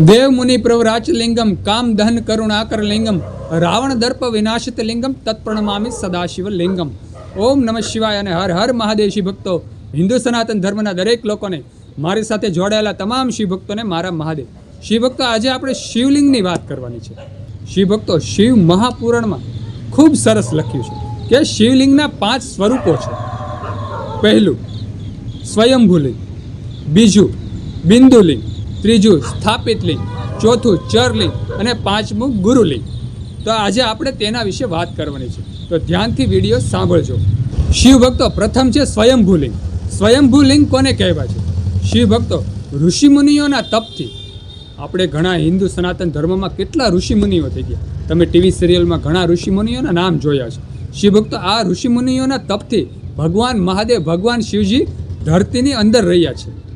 દેવ મુનિ પ્રવરાચ લિંગમ કામ દહન કરુણાકર લિંગમ રાવણ દર્પ વિનાશિત લિંગમ તત્પ્રણમામી સદાશિવ લિંગમ ઓમ નમઃ શિવાય અને હર હર મહાદેવ શિવ ભક્તો, હિન્દુ સનાતન ધર્મના દરેક લોકોને, મારી સાથે જોડાયેલા તમામ શિવ ભક્તોને મારા મહાદેવ. શિવ ભક્તો આજે આપણે શિવલિંગની વાત કરવાની છે. શિવ ભક્તો શિવ મહાપુરાણમાં ખૂબ સરસ લખ્યું છે કે શિવલિંગના પાંચ સ્વરૂપો છે. પહેલું, સ્વયંભૂલિંગ. બીજું, બિંદુલિંગ. ત્રીજું, સ્થાપિત લિંગ. ચોથું, ચર લિંગ. અને પાંચમું ગુરુલિંગ તો આજે આપણે તેના વિશે વાત કરવાની છે. તો ધ્યાનથી વીડિયો સાંભળજો. શિવ ભક્તો પ્રથમ છે સ્વયંભૂ લિંગ. સ્વયંભૂ લિંગ કોને કહેવાય છે? શિવ ભક્તો ઋષિમુનિઓના તપથી. આપણે ઘણા હિન્દુ સનાતન ધર્મમાં કેટલા ઋષિમુનિઓ થઈ ગયા. તમે ટીવી સિરિયલમાં ઘણા ઋષિમુનિઓના નામ જોયા છે. શિવ ભક્તો આ ઋષિમુનિઓના તપથી ભગવાન મહાદેવ, ભગવાન શિવજી ધરતીની અંદર રહ્યા છે.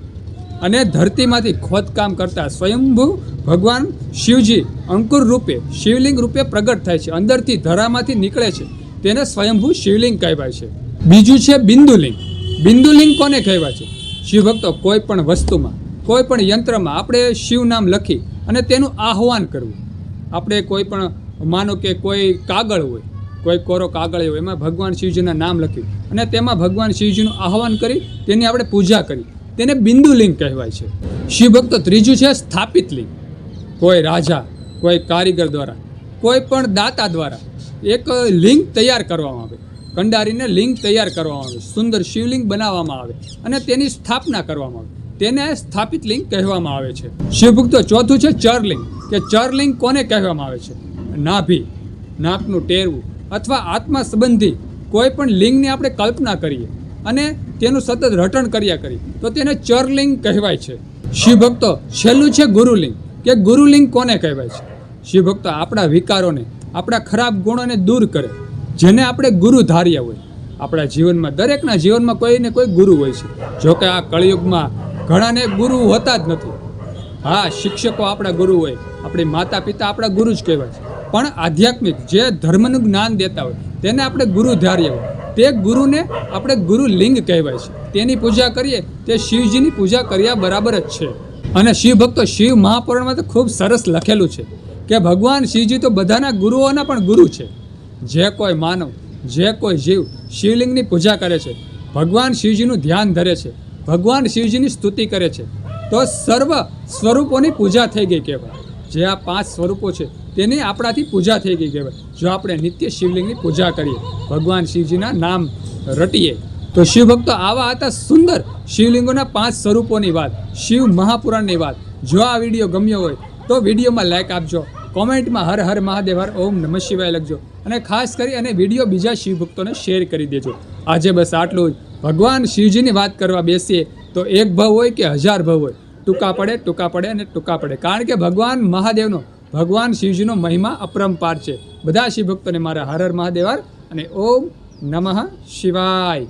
અને ધરતીમાંથી ખોદકામ કરતા સ્વયંભૂ ભગવાન શિવજી અંકુર રૂપે શિવલિંગ રૂપે પ્રગટ થાય છે. અંદરથી ધરામાંથી નીકળે છે. તેને સ્વયંભૂ શિવલિંગ કહેવાય છે. બીજું છે બિંદુલિંગ. બિંદુલિંગ કોને કહેવાય છે? શિવભક્તો કોઈ પણ વસ્તુમાં, કોઈ પણ યંત્રમાં આપણે શિવ નામ લખી અને તેનું આહવાન કરવું. આપણે કોઈ પણ, માનો કે કોઈ કાગળ હોય, કોઈ કોરો કાગળ હોય, એમાં ભગવાન શિવજીના નામ લખ્યું અને તેમાં ભગવાન શિવજીનું આહવાન કરી, તેની આપણે પૂજા કરી. તેને બિંદુ લિંગ કહેવાય છે. શિવભક્ત ત્રીજું છે સ્થાપિત લિંગ. કોઈ રાજા, કોઈ કારીગર દ્વારા, કોઈ પણ દાતા દ્વારા એક લિંગ તૈયાર કરવામાં આવે. કંડારીને લિંગ તૈયાર કરવામાં આવે. સુંદર શિવલિંગ બનાવવામાં આવે અને તેની સ્થાપના કરવામાં આવે. તેને સ્થાપિત લિંગ કહેવામાં આવે છે. શિવભક્તો ચોથું છે ચરલિંગ. કે ચરલિંગ કોને કહેવામાં આવે છે? નાભી, નાકનું ટેરવું અથવા આત્મા સંબંધી કોઈ પણ લિંગની આપણે કલ્પના કરીએ અને તેનું સતત રટણ કર્યા કરી. તો તેને ચરલિંગ કહેવાય છે. શિવભક્તો, છેલ્લું છે ગુરુલિંગ. કે ગુરુલિંગ કોને કહેવાય છે? શિવભક્તો આપણા વિકારોને, આપણા ખરાબ ગુણોને દૂર કરે, જેને આપણે ગુરુ ધાર્યા હોય. આપણા જીવનમાં, દરેકના જીવનમાં કોઈ ને કોઈ ગુરુ હોય છે. જોકે આ કળિયુગમાં ઘણાને ગુરુ હોતા જ નથી. હા, શિક્ષકો આપણા ગુરુ હોય. આપણી માતા પિતા આપણા ગુરુ જ કહેવાય છે. પણ આધ્યાત્મિક જે ધર્મનું જ્ઞાન દેતા હોય, તેને આપણે ગુરુ ધાર્યા હોય. તે ગુરુને આપણે ગુરુ લિંગ કહેવાય છે. તેની પૂજા કરીએ તે શિવજીની પૂજા કર્યા બરાબર જ છે. અને શિવ ભક્તો શિવ મહાપુરાણમાં તો ખૂબ સરસ લખેલું છે કે ભગવાન શિવજી તો બધાના ગુરુઓના પણ ગુરુ છે. જે કોઈ માનવ, જે કોઈ જીવ શિવલિંગની પૂજા કરે છે, ભગવાન શિવજીનું ધ્યાન ધરે છે, ભગવાન શિવજીની સ્તુતિ કરે છે, તો સર્વ સ્વરૂપોની પૂજા થઈ ગઈ કહેવાય. જે આ પાંચ સ્વરૂપો છે, તેની આપણાથી પૂજા થઈ ગઈ કહેવાય. જો આપણે નિત્ય શિવલિંગની પૂજા કરીએ, ભગવાન શિવજીના નામ રટીએ, તો શિવ ભક્તો આવા હતા સુંદર શિવલિંગોના પાંચ સ્વરૂપોની વાત, શિવ મહાપુરાણની વાત. જો આ વીડિયો ગમ્યો હોય, તો વિડીયોમાં લાઈક આપજો, કોમેન્ટમાં હર હર મહાદેવ, હર ઓમ નમઃ શિવાય લખજો અને ખાસ કરી અને વીડિયો બીજા શિવ ભક્તોને શેર કરી દેજો. આજે બસ આટલું જ. ભગવાન શિવજીની વાત કરવા બેસીએ, તો એક ભાવ હોય કે હજાર ભાવ હોય? ટૂંકા પડે ટૂંકા પડે અને ટૂંકા પડે. કારણ કે ભગવાન મહાદેવનો, ભગવાન શિવજીનો મહિમા અપરંપાર છે. બધા શિવ ભક્તોને મારા હર હર મહાદેવ અને ઓમ નમઃ શિવાય.